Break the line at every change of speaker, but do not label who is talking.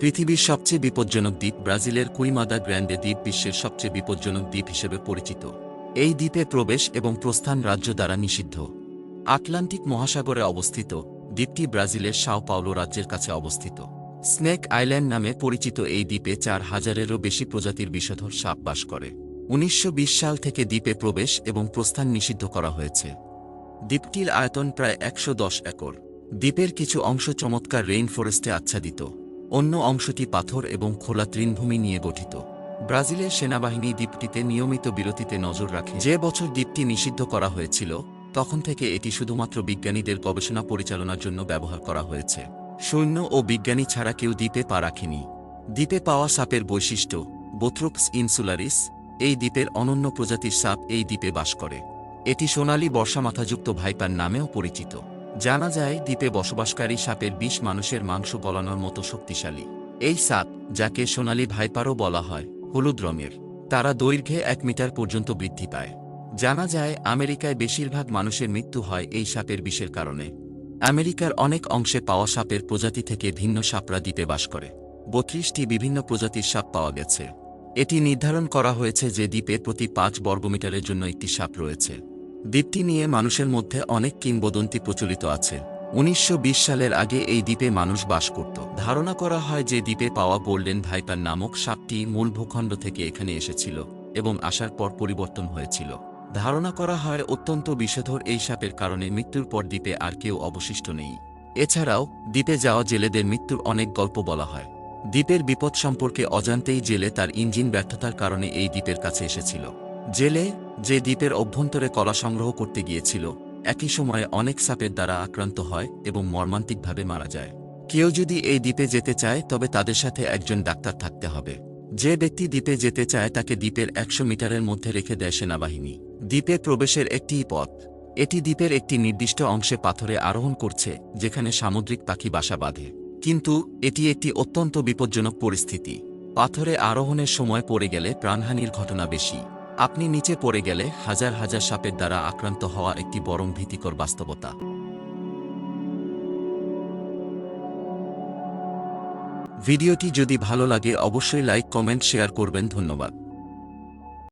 পৃথিবীর সবচেয়ে বিপজ্জনক দ্বীপ ব্রাজিলের কুইমাদা গ্র্যান্ডে দ্বীপ বিশ্বের সবচেয়ে বিপজ্জনক দ্বীপ হিসেবে পরিচিত। এই দ্বীপে প্রবেশ এবং প্রস্থান রাজ্য দ্বারা নিষিদ্ধ। আটলান্টিক মহাসাগরে অবস্থিত, দ্বীপটি ব্রাজিলের সাও পাওলো রাজ্যের কাছে অবস্থিত। স্নেক আইল্যান্ড নামে পরিচিত এই দ্বীপে চার হাজারেরও বেশি প্রজাতির বিষধর সাপ বাস করে। উনিশশো বিশ সাল থেকে দ্বীপে প্রবেশ এবং প্রস্থান নিষিদ্ধ করা হয়েছে। দ্বীপটির আয়তন প্রায় একশো দশ একর। দ্বীপের কিছু অংশ চমৎকার রেইন ফরেস্টে আচ্ছাদিত। অন্য অংশটি পাথর এবং খোলা তৃণভূমি নিয়ে গঠিত। ব্রাজিলের সেনাবাহিনী দ্বীপটিতে নিয়মিত বিরতিতে নজর রাখে। যে বছর দ্বীপটি নিষিদ্ধ করা হয়েছিল, তখন থেকে এটি শুধুমাত্র বিজ্ঞানীদের গবেষণা পরিচালনার জন্য ব্যবহার করা হয়েছে। সৈন্য ও বিজ্ঞানী ছাড়া কেউ দ্বীপে পা রাখেনি। দ্বীপে পাওয়া সাপের বৈশিষ্ট্য বোথ্রোপস ইনসুলারিস এই দ্বীপের অনন্য প্রজাতির সাপ এই দ্বীপে বাস করে। এটি সোনালী বর্ষামাথাযুক্ত ভাইপার নামেও পরিচিত। জানা যায় দ্বীপে বসবাসকারী সাপের বিষ মানুষের মাংস গলানোর মতো শক্তিশালী। এই সাপ, যাকে সোনালী ভাইপারও বলা হয়, হলুদ রঙের। তারা দৈর্ঘ্যে এক মিটার পর্যন্ত বৃদ্ধি পায়। জানা যায় আমেরিকায় বেশিরভাগ মানুষের মৃত্যু হয় এই সাপের বিষের কারণে। আমেরিকার অনেক অংশে পাওয়া সাপের প্রজাতি থেকে ভিন্ন সাপরা দ্বীপে বাস করে। বত্রিশটি বিভিন্ন প্রজাতির সাপ পাওয়া গেছে। এটি নির্ধারণ করা হয়েছে যে দ্বীপে প্রতি পাঁচ বর্গমিটারের জন্য একটি সাপ রয়েছে। দ্বীপটি নিয়ে মানুষের মধ্যে অনেক কিংবদন্তি প্রচলিত আছে। উনিশশো বিশ সালের আগে এই দ্বীপে মানুষ বাস করত। ধারণা করা হয় যে দ্বীপে পাওয়া গোল্ডেন ভাইপার নামক সাপটি মূল ভূখণ্ড থেকে এখানে এসেছিল এবং আসার পর পরিবর্তন হয়েছিল। ধারণা করা হয় অত্যন্ত বিষধর এই সাপের কারণে মৃত্যুর পর দ্বীপে আর কেউ অবশিষ্ট নেই। এছাড়াও, দ্বীপে যাওয়া জেলেদের মৃত্যুর অনেক গল্প বলা হয়। দ্বীপের বিপদ সম্পর্কে অজান্তেই জেলে তার ইঞ্জিন ব্যর্থতার কারণে এই দ্বীপের কাছে এসেছিল। জেলে যে দ্বীপের অভ্যন্তরে কলা সংগ্রহ করতে গিয়েছিল, একই সময়ে অনেক সাপের দ্বারা আক্রান্ত হয় এবং মর্মান্তিকভাবে মারা যায়। কেউ যদি এই দ্বীপে যেতে চায়, তবে তাদের সাথে একজন ডাক্তার থাকতে হবে। যে ব্যক্তি দ্বীপে যেতে চায়, তাকে দ্বীপের একশো মিটারের মধ্যে রেখে দেয় সেনাবাহিনী। দ্বীপে প্রবেশের একটিই পথ। এটি দ্বীপের একটি নির্দিষ্ট অংশে পাথরে আরোহণ করছে, যেখানে সামুদ্রিক পাখি বাসা বাঁধে। কিন্তু এটি একটি অত্যন্ত বিপজ্জনক পরিস্থিতি। পাথরে আরোহণের সময় পড়ে গেলে প্রাণহানির ঘটনা বেশি। আপনি নিচে পড়ে গেলে হাজার হাজার সাপের দ্বারা আক্রান্ত হওয়া একটি বরং ভীতিকর বাস্তবতা। ভিডিওটি যদি ভালো লাগে, অবশ্যই লাইক, কমেন্ট, শেয়ার করবেন। ধন্যবাদ।